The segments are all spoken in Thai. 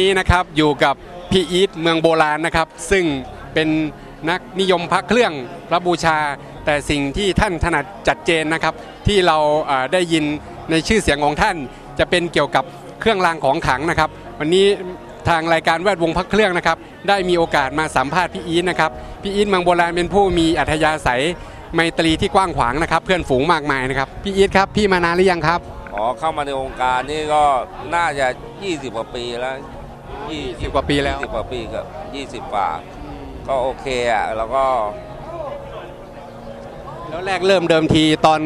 นี้นะครับอยู่กับพี่อีทเมืองโบราณนะครับ ซึ่งเป็นนักนิยมพระเครื่องพระบูชา แต่สิ่งที่ท่านถนัดจัดเจนนะครับ ที่เราได้ยินในชื่อเสียงของท่าน จะเป็นเกี่ยวกับเครื่องรางของขลังนะครับ วันนี้ทางรายการแวดวงพระเครื่องนะครับ ได้มีโอกาสมาสัมภาษณ์พี่อีทนะครับพี่อีทเมืองโบราณเป็นผู้มีอัธยาศัยไมตรีที่กว้างขวางนะครับ เพื่อนฝูงมากมายนะครับพี่อีทครับพี่มานานหรือยังครับอ๋อเข้ามาในวงการนี่ก็น่าจะ 20 กว่าปีแล้ว 20กว่าปีแล้ว20กว่าปีกับ20กว่า ก็โอเคอะแล้วก็ แล้วแรกเริ่มเดิมทีตอน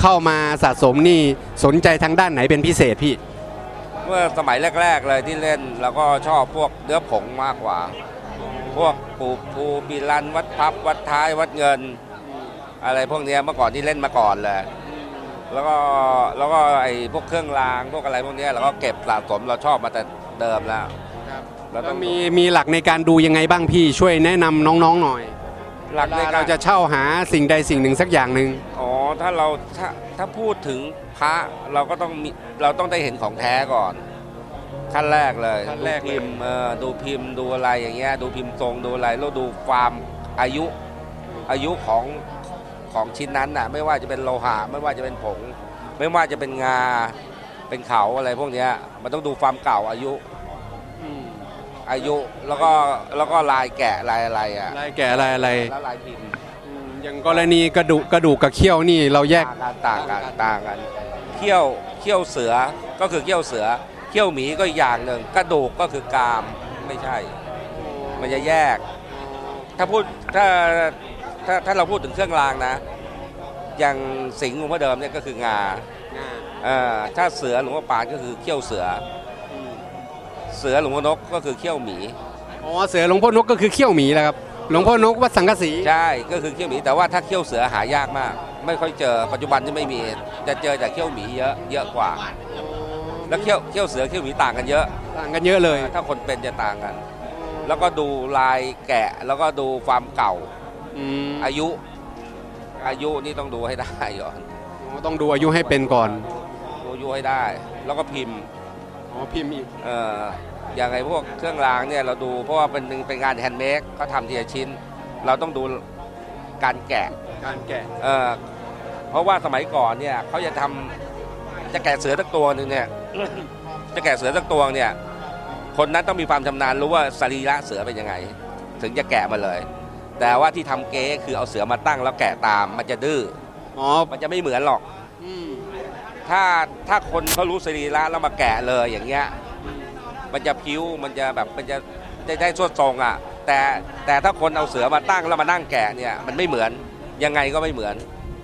เข้ามาสะสมนี่สนใจทางด้านไหนเป็นพิเศษพี่เมื่อสมัยแรก ๆ เลยที่เล่น แล้วก็ชอบพวกเนื้อผงมากกว่า พวกปูปูปีรันวัดพับ วัดท้ายวัดเงิน อะไรพวกเนี้ยเมื่อก่อนที่เล่นมาก่อนเลยแล้วก็แล้วก็ไอ้พวกเครื่องรางพวกอะไรพวกเนี้ยเราก็เก็บสะสมเราชอบมาแต่ เดิมแล้วเราแล้ต้วอง มีมีหลักในการดูยังไงบ้างพี่ช่วยแนะนำน้องๆหน่อย หลักในเวลาการเราจะเช่าหาสิ่งใดสิ่งหนึ่งสักอย่างหนึ่งอ๋อถ้าเราถ้าถ้าพูดถึงพระเราก็ต้องมีเราต้องได้เห็นของแท้ก่อน ขั้นแรกเลยดูพิมพ์เออดูพิมพ์ดูอะไรอย่างเงี้ยดูพิมพ์ทรงดูอะไรแล้วดูความอายุอายุของของชิ้นนั้นน่ะไม่ว่าจะเป็นโลหะ ไม่ว่าจะเป็นผง ไม่ว่าจะเป็นงา เป็นเขาอะไรพวกเนี้ยมันต้องดูความเก่าอายุอายุแล้วก็แล้วก็ลายแกะลายอะไรอะลายแก่อะไรอะไรแล้วลายพิมพ์อืมอย่างกรณีกระดูกกระดูกกับเขี้ยวนี่เราแยกต่างกันต่างกันต่างกันเขี้ยวเขี้ยวเสือก็คือเขี้ยวเสือเขี้ยวหมีก็อีกอย่างหนึ่งกระดูกก็คือกรามไม่ใช่ มันจะแยก ถ้าพูดถ้าถ้าถ้าเราพูดถึงเครื่องรางนะ อย่างสิงห์หลวงพ่อเดิมเนี่ยก็คืองาเอ่อ ถ้าเสือหลวงพ่อปานก็คือเขี้ยวเสือ เสือหลวงพ่อนกก็คือเขี้ยวหมี อ๋อเสือหลวงพ่อนกก็คือเขี้ยวหมีแหละครับ หลวงพ่อนกวัดสังกะสีใช่ ก็คือเขี้ยวหมี แต่ว่าถ้าเขี้ยวเสือหายากมาก ไม่ค่อยเจอ ปัจจุบันที่ไม่มี จะเจอแต่เขี้ยวหมีเยอะ เยอะกว่า แล้วเขี้ยวเขี้ยวเสือเขี้ยวหมีต่างกันเยอะ ต่างกันเยอะเลย ถ้าคนเป็นจะต่างกัน แล้วก็ดูลายแกะ แล้วก็ดูความเก่าอืมอายุ อายุนี่ต้องดูให้ได้ก่อนอ๋อ ต้องดูอายุให้เป็นก่อนดูอายุให้ได้ แล้วก็พิมพ์อ๋อพิมพ์อีกเอ่ออย่างไอ้พวกเครื่องรางเนี่ยเราดูเพราะว่าเป็นเป็นงานแฮนด์เมดเขาทำทีละชิ้น เราต้องดูการแกะการแกะเออเพราะว่าสมัยก่อนเนี่ยเขาจะทำจะแกะเสือสักตัวหนึ่งเนี่ย จะแกะเสือสักตัวเนี่ย คนนั้นต้องมีความชำนาญรู้ว่าสรีระเสือเป็นยังไง ถึงจะแกะมาเลย แต่ว่าที่ทำเก๊คือเอาเสือมาตั้งแล้วแกะตามมันจะดื้อ อ๋อมันจะไม่เหมือนหรอก อืมถ้าถ้าคนเขารู้สรีระแล้วมาแกะเลยอย่างเงี้ย มันจะพิ้วมันจะแบบมันจะได้ได้สวดทรงอะ แต่แต่ถ้าคนเอาเสือมาตั้งแล้วมานั่งแกะเนี่ยมันไม่เหมือนยังไงก็ไม่เหมือน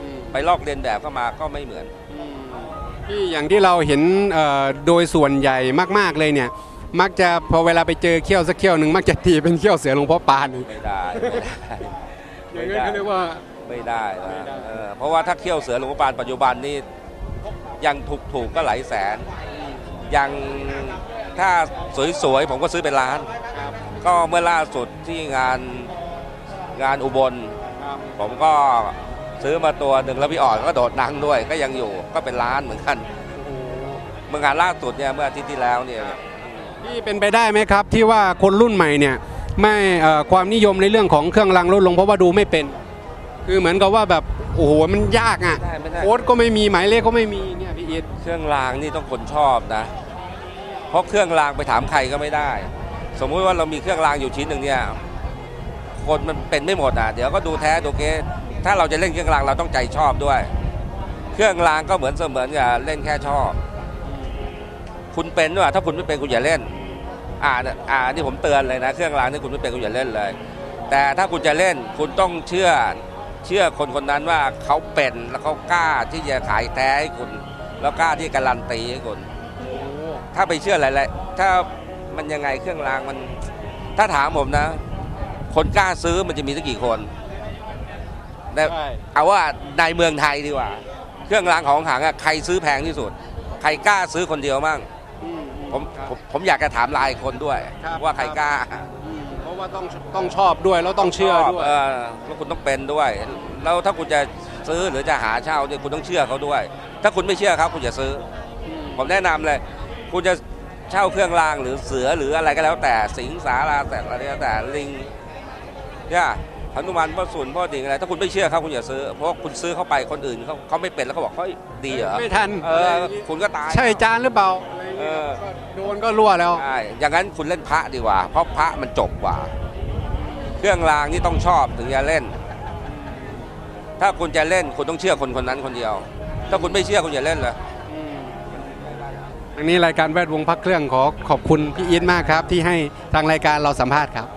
อืมไปลอกเลียนแบบเข้ามาก็ไม่เหมือนที่อย่างที่เราเห็นเอ่อโดยส่วนใหญ่มากๆเลยเนี่ย มักจะพอเวลาไปเจอเขี้ยวสักเขี้ยวหนึ่งมักจะตีเป็นเขี้ยวเสือหลวงพ่อปาน ไม่ได้ไม่อได้ย่างนั้นเขาเรียกว่า ไม่ได้ไม่นะได้เออเพราะว่าถ้าเขี้ยวเสือหลวงพ่อปานปัจจุบันนี่ยังถูกถูกๆก็หลายแสน ยังถ้าสวยๆ ผมก็ซื้อเป็นล้าน ก็เมื่อล่าสุดที่งานงานอุบล ผมก็ซื้อมาตัวหนึ่งแล้วพี่อ่อนก็โดดนังด้วย ก็ยังอยู่ก็เป็นล้านเหมือนกันเมื่องานล่าสุดเนี่ยเมื่ออาทิตย์ที่แล้วเนี่ยที่เป็นไปได้ไหมครับที่ว่าคนรุ่นใหม่เนี่ยไม่เอ่อความนิยมในเรื่องของเครื่องรางลดลงเพราะว่าดูไม่เป็น คือเหมือนกับว่าแบบโอ้โหมันยากอะไม่ได้ไม่ได้ โค้ดก็ไม่มีหมายเลขก็ไม่มีเนี่ยพี่อีทเครื่องรางนี่ต้องคนชอบนะ เพราะเครื่องรางไปถามใครก็ไม่ได้ สมมุติว่าเรามีเครื่องรางอยู่ชิ้นหนึ่งเนี่ย คนมันเป็นไม่หมดอะ เดี๋ยวก็ดูแท้ดูเกถ้าเราจะเล่นเครื่องรางเราต้องใจชอบด้วย เครื่องรางก็เหมือนเสมือนกับเล่นแค่ชอบ คุณเป็นด้วยถ้าคุณไม่เป็นคุณอย่าเล่น อ่าเนี่ยอ่านี่ผมเตือนเลยนะ เครื่องรางนี่คุณไม่เป็นคุณอย่าเล่นเลย แต่ถ้าคุณจะเล่นคุณต้องเชื่อ เชื่อคนคนนั้นว่าเขาเป็นแล้วเขากล้าที่จะขายแท้ให้คุณ แล้วกล้าที่จะการันตีให้คุณถ้าไปเชื่ออะไรๆถ้ามันยังไงเครื่องรางมัน ถ้าถามผมนะ คนกล้าซื้อมันจะมีสักกี่คนแต่ใช่เอาว่าในเมืองไทยดีกว่า เครื่องรางของขลังอะใครซื้อแพงที่สุด ใครกล้าซื้อคนเดียวมั่งอือืผมผครับมผมอยากจะถามลายคนด้วยครับว่าใครกล้าอืมเพราะ ว่าต้องต้องชอบด้วยแล้วต้องเชื่อด้วยเออแล้วคุณต้องเป็นด้วย แล้วถ้าคุณจะซื้อหรือจะหาเช่าเนี่ยคุณต้องเชื่อเขาด้วย ถ้าคุณไม่เชื่อเขาคุณอย่าซื้อ ผมแนะนำเลย คุณจะเช่าเครื่องรางหรือเสือหรืออะไรก็แล้วแต่สิงสาราแต่อะไรก็แล้วแต่ลิงเนี่ยหนุมานพ่อสุนพ่อดิ่งอะไรถ้าคุณไม่เชื่อเขาคุณอย่าซื้อเพราะว่าคุณซื้อเข้าไปคนอื่นเขาเขาไม่เป็นแล้วเขาบอกเฮ้ยดีเหรอไม่ทันเออคุณก็ตายใช่จานหรือเปล่าอะไร เงี้ยเออก็โดนก็รั่วแล้ว ใช่อย่างนั้นคุณเล่นพระดีกว่า เพราะพระมันจบกว่า เครื่องรางนี่ต้องชอบถึงจะเล่น ถ้าคุณจะเล่นคุณต้องเชื่อคนคนนั้นคนเดียว ถ้าคุณไม่เชื่อคุณอย่าเล่นเลย อันนี้รายการแวดวงพักเครื่องขอขอบคุณพี่อีทมากครับ ที่ให้ทางรายการเราสัมภาษณ์ครับ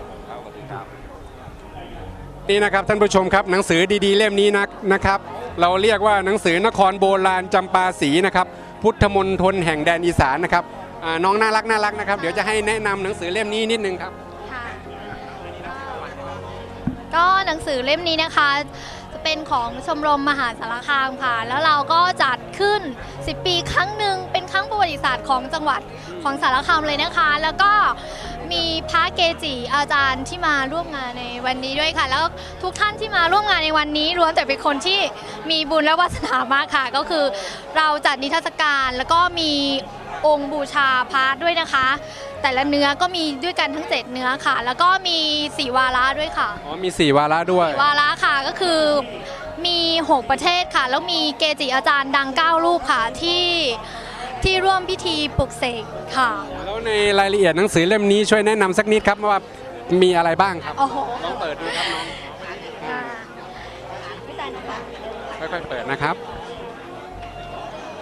นี่นะครับท่านผู้ชมครับหนังสือดีๆ เล่มนี้นะนะครับ เราเรียกว่าหนังสือนครโบราณจำปาสีนะครับ พุทธมนทนแห่งแดนอีสานนะครับน้องน่ารักน่ารักนะครับ เดี๋ยวจะให้แนะนำหนังสือเล่มนี้นิดนึงครับก็หนังสือเล่มนี้นะคะ จะเป็นของชมรมมหาสารคามค่ะ แล้วเราก็จัดขึ้น 10 ปีครั้งหนึ่งเป็นครั้งประวัติศาสตร์ของจังหวัดของสารคามเลยนะคะ แล้วก็ มีพระเกจิอาจารย์ที่มาร่วมงานในวันนี้ด้วยค่ะ แล้วทุกท่านที่มาร่วมงานในวันนี้ล้วนแต่เป็นคนที่มีบุญและวาสนามากค่ะ ก็คือเราจัดนิทรรศการแล้วก็มีองค์บูชาพระด้วยนะคะ แต่ละเนื้อก็มีด้วยกันทั้ง7เนื้อค่ะ แล้วก็มีสีวาระด้วยค่ะอ๋อมีสี่วาระด้วย วาระค่ะก็คือมี 6 ประเทศค่ะ แล้วมีเกจิอาจารย์ดัง 9 รูปค่ะที่ ที่ร่วมพิธีปลุกเสกค่ะ แล้วในรายละเอียดหนังสือเล่มนี้ช่วยแนะนำสักนิดครับว่ามีอะไรบ้างครับโอ้โหลองเปิดดูครับน้องอ่าไม่ใช่นะคะค่อยๆเปิดนะครับ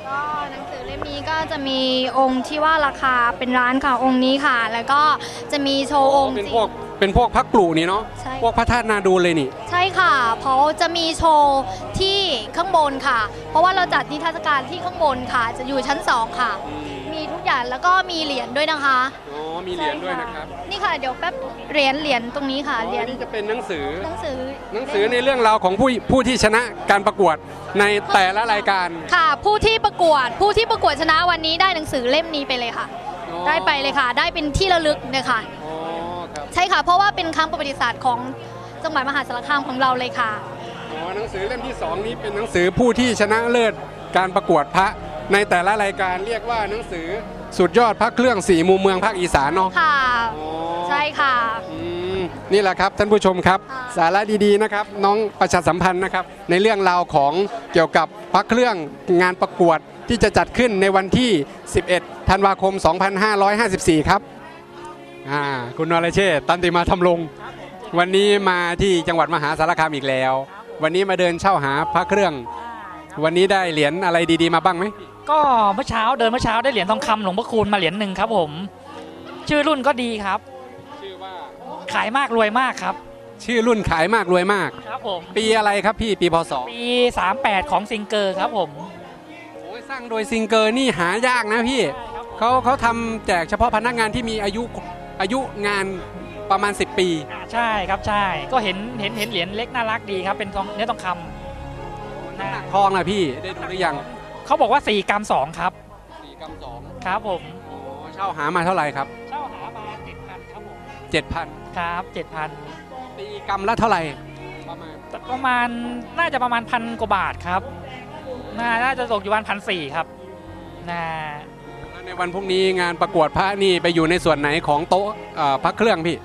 ก็หนังสือเล่มนี้ก็จะมีองค์ที่ว่าราคาเป็นร้านค่ะองค์นี้ค่ะ แล้วก็จะมีโชว์องค์เป็นจริงพวก เป็นพวกพักกลูนี่เนาะใช่ พวกพระธาตุนาดูลเลยนี่ ใช่ค่ะ เพราะจะมีโชว์ที่ข้างบนค่ะ เพราะว่าเราจัดนิทรรศการที่ข้างบนค่ะ จะอยู่ชั้น2ค่ะ มีทุกอย่างแล้วก็มีเหรียญด้วยนะคะอ๋อ มีเหรียญด้วยนะครับใช่นี่ค่ะ เดี๋ยวแป๊บเหรียญเหรียญตรงนี้ค่ะอ๋อเหรียญนี่จะเป็นหนังสือ หนังสือหนังสือในเรื่องราวของผู้ผู้ที่ชนะการประกวดในแต่ละรายการค่ะ ผู้ที่ประกวด ผู้ที่ประกวดชนะวันนี้ได้หนังสือเล่มนี้ไปเลยค่ะอ๋อได้ไปเลยค่ะ ได้เป็นที่ระลึกเลยค่ะอ๋อครับ ใช่ค่ะ เพราะว่าเป็นครั้งประวัติศาสตร์ของจังหวัดมหาสารคามของเราเลยค่ะอ๋อหนังสือเล่มที่สองนี้เป็นหนังสือผู้ที่ชนะเลิศการประกวดพระในแต่ละรายการเรียกว่าหนังสือสุดยอดพระเครื่องสี่มุมเมืองภาคอีสานเนาะค่ะอ๋อใช่ค่ะอืมนี่แหละครับท่านผู้ชมครับค่ะสาระดีๆนะครับ น้องประชาสัมพันธ์นะครับ ในเรื่องราวของเกี่ยวกับพระเครื่องงานประกวดที่จะจัดขึ้นในวันที่ 11 ธันวาคม 2554 ครับ อ่าคุณนรเชษฐ์ตันติมาทำลง วันนี้มาที่จังหวัดมหาสารคามอีกแล้ว วันนี้มาเดินเช่าหาพระเครื่อง วันนี้ได้เหรียญอะไรดีๆมาบ้างไหมก็เมื่อเช้าเดินเมื่อเช้าได้เหรียญทองคำหลวงพ่อคูณมาเหรียญหนึ่งครับผม ชื่อรุ่นก็ดีครับ ชื่อว่าขายมากรวยมากครับ ชื่อรุ่นขายมากรวยมาก ครับผม ปีอะไรครับพี่ปีพศปี 38 ของซิงเกอร์ครับผมโอ้ยสร้างโดยซิงเกอร์นี่หายากนะพี่เขาเขาทำแจกเฉพาะพนักงานที่มีอายุ อายุงานประมาณ 10 ปีอ่าใช่ครับใช่ ก็เห็นเห็นเห็นเหรียญเล็กน่ารักดีครับ เป็นทองเนื้อทองคำนะทองนะพี่ได้ดูหรือยังเขาบอกว่า 4กรัม2ครับ4กรัมสองครับผมเช่าหามาเท่าไหร่ครับ เช่าหามา 7,000 ครับผม7,000 ครับ 7,000ตีกรัมละเท่าไหร่ ประมาณแต่ประมาณน่าจะประมาณพันกว่าบาทครับ น่าน่าจะตกอยู่ประมาณพันสี่ครับน่าแล้ว ในวันพรุ่งนี้งานประกวดพระนี่ไปอยู่ในส่วนไหนของโต๊ะเอ่อพระเครื่องพี่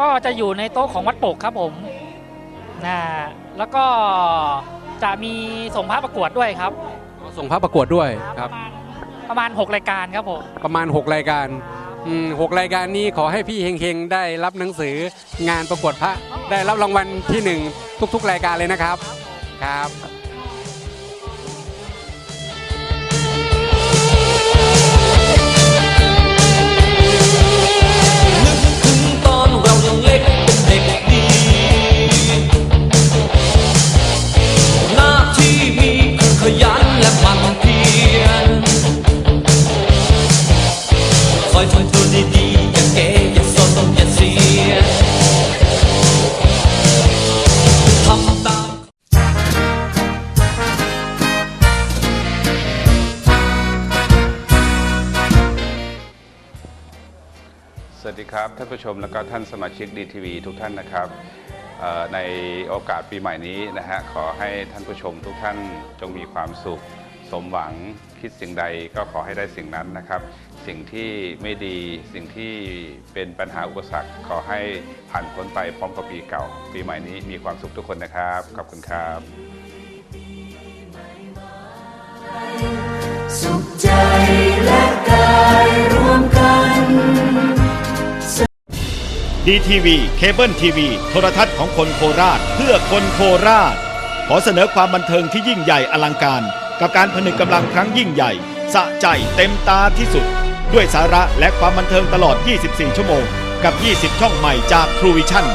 ก็จะอยู่ในโต๊ะของวัดโปกครับผมนะแล้วก็จะมีส่งพระประกวดด้วยครับ ส่งพระประกวดด้วยคปรับระมาณประมาณ 6 รายการครับผม ประมาณ 6 รายการอืมหกรายการนี้ขอให้พี่เฮงๆ ได้รับหนังสืองานประกวดพระ ได้รับรางวัลที่หนึ่งทุกๆ รายการเลยนะครับ ครับ คอยทำตัวดีๆอย่าเก๋อย่าซนอย่าเสียทำตาม สวัสดีครับท่านผู้ชมและก็ท่านสมาชิกดีทีวีทุกท่านนะครับเอ่อในโอกาสปีใหม่นี้นะฮะขอให้ท่านผู้ชมทุกท่านจงมีความสุข สมหวังคิดสิ่งใดก็ขอให้ได้สิ่งนั้นนะครับ สิ่งที่ไม่ดีสิ่งที่เป็นปัญหาอุปสรรค ขอให้ผ่านพ้นไปพร้อมกับปีเก่า ปีใหม่นี้มีความสุขทุกคนนะครับ ขอบคุณครับ สุขใจและกายรวมกันดีทีวีเคเบิลทีวีโทรทัศน์ของคนโคราช เพื่อคนโคราช ขอเสนอความบันเทิงที่ยิ่งใหญ่อลังการ กับการผนึกกำลังครั้งยิ่งใหญ่ สะใจเต็มตาที่สุด ด้วยสาระและความบันเทิงตลอด 24 ชั่วโมง กับ 20 ช่องใหม่จาก True Vision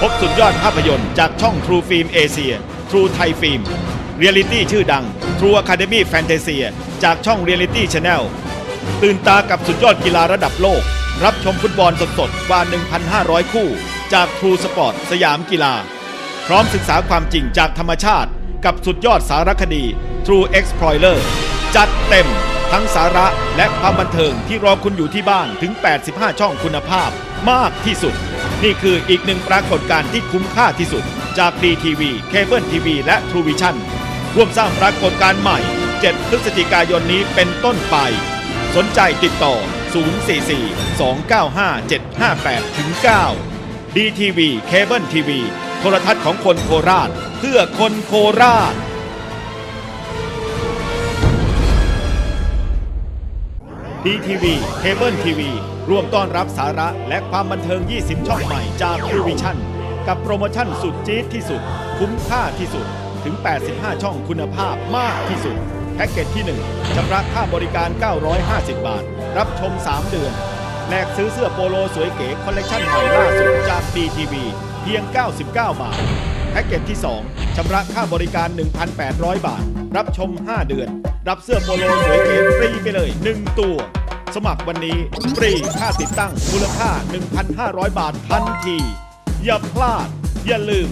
พบสุดยอดภาพยนตร์จากช่อง True Film Asia True Thai Film เรียลิตี้ชื่อดัง True Academy Fantasia จากช่อง Reality Channel ตื่นตากับสุดยอดกีฬาระดับโลก รับชมฟุตบอลสดๆกว่า 1,500 คู่ จาก True Sport สยามกีฬา พร้อมศึกษาความจริงจากธรรมชาติ กับสุดยอดสารคดี True Explorer จัดเต็มทั้งสาระและความบันเทิงที่รอคุณอยู่ที่บ้านถึง 85 ช่องคุณภาพมากที่สุด นี่คืออีกหนึ่งปรากฏการณ์ที่คุ้มค่าที่สุด จาก DTV เคเบิลทีวีและ True Vision ร่วมสร้างปรากฏการณ์ใหม่ 7 พฤศจิกายนนี้เป็นต้นไป สนใจติดต่อ 044 295 758ถึง9 DTV เคเบิลทีวีโทรทัศน์ของคนโคราช เพื่อคนโคราช DTV เคเบิลทีวีร่วมต้อนรับสาระและความบันเทิง 20 ช่องใหม่จาก True Vision กับโปรโมชั่นสุดจี๊ดที่สุด คุ้มค่าที่สุดถึง 85 ช่องคุณภาพมากที่สุด แพ็กเกจที่ 1ชำระค่าบริการ 950 บาท รับชม 3 เดือนแลกซื้อเสื้อโปโลสวยเก๋คอลเลกชันใหม่ล่าสุดจาก DTV เพียง 99 บาท แพ็กเกจที่ 2ชำระค่าบริการ 1,800 บาท รับชม 5 เดือน รับเสื้อโปโลสวยเก๋ฟรีไปเลย 1 ตัว สมัครวันนี้ฟรีค่าติดตั้งมูลค่า 1,500 บาททันที อย่าพลาด อย่าลืม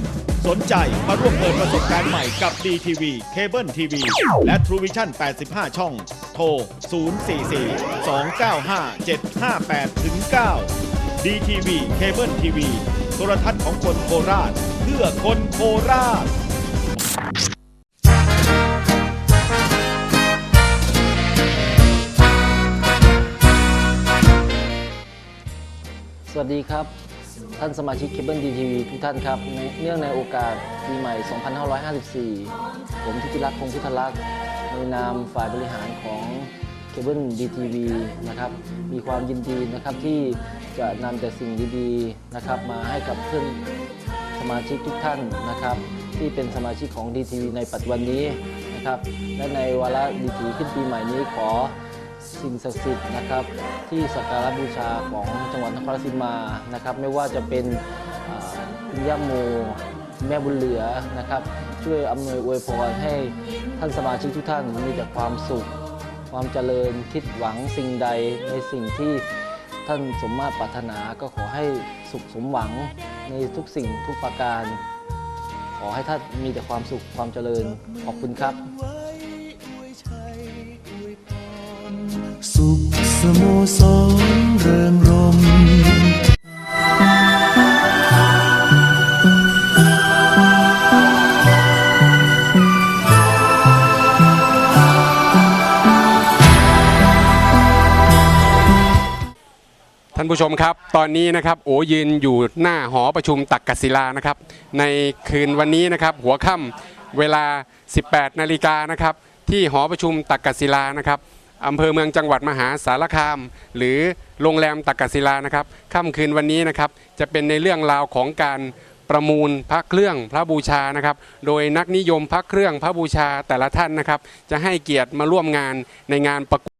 สนใจมาร่วมเปิดประสบการณ์ใหม่กับ DTV เคเบิลทีวีและ True Vision 85 ช่อง โทร 044 295 758ถึง9 DTV เคเบิลทีวีโทรทัศน์ของคนโคราช เพื่อคนโคราช สวัสดีครับ ท่านสมาชิกเคเบิลดีทีวีทุกท่านครับในเนื่องในโอกาสปีใหม่ 2554 ผมทิติรักษ์คงพุทธลักษณ์ในนามฝ่ายบริหารของเคเบิลดีทีวีนะครับมีความยินดีนะครับที่จะนำแต่สิ่งดีๆนะครับมาให้กับเพื่อนสมาชิกทุกท่านนะครับ ที่เป็นสมาชิกของ DTV ในปัจจุบันนี้นะครับและในวาระดีทีขึ้นปีใหม่นี้ขอ สิ่งศักดิ์สิทธิ์นะครับ ที่สักการะบูชาของจังหวัดนครราชสีมานะครับ ไม่ว่าจะเป็นอ่าคุณย่าโมแม่บุญเหลือนะครับ ช่วยอำนวยอวยพรให้ท่านสมาชิกทุกท่านมีแต่ความสุข ความเจริญคิดหวังสิ่งใดในสิ่งที่ท่านสมมาตรปรารถนาก็ขอให้สุขสมหวังในทุกสิ่งทุกประการ ขอให้ท่านมีแต่ความสุขความเจริญขอบคุณครับ สโมสรเริงรมท่านผู้ชมครับ ตอนนี้นะครับโอยืนอยู่หน้าหอประชุมตักกศิลานะครับ ในคืนวันนี้นะครับ หัวค่ำเวลา 18 นาฬิกานะครับ ที่หอประชุมตักกศิลานะครับ อำเภอเมืองจังหวัดมหาสารคาม หรือโรงแรมตักกศิลานะครับค่ำคืนวันนี้นะครับจะเป็นในเรื่องราวของการประมูลพระเครื่องพระบูชานะครับ โดยนักนิยมพระเครื่องพระบูชาแต่ละท่านนะครับ จะให้เกียรติมาร่วมงานในงานประกวด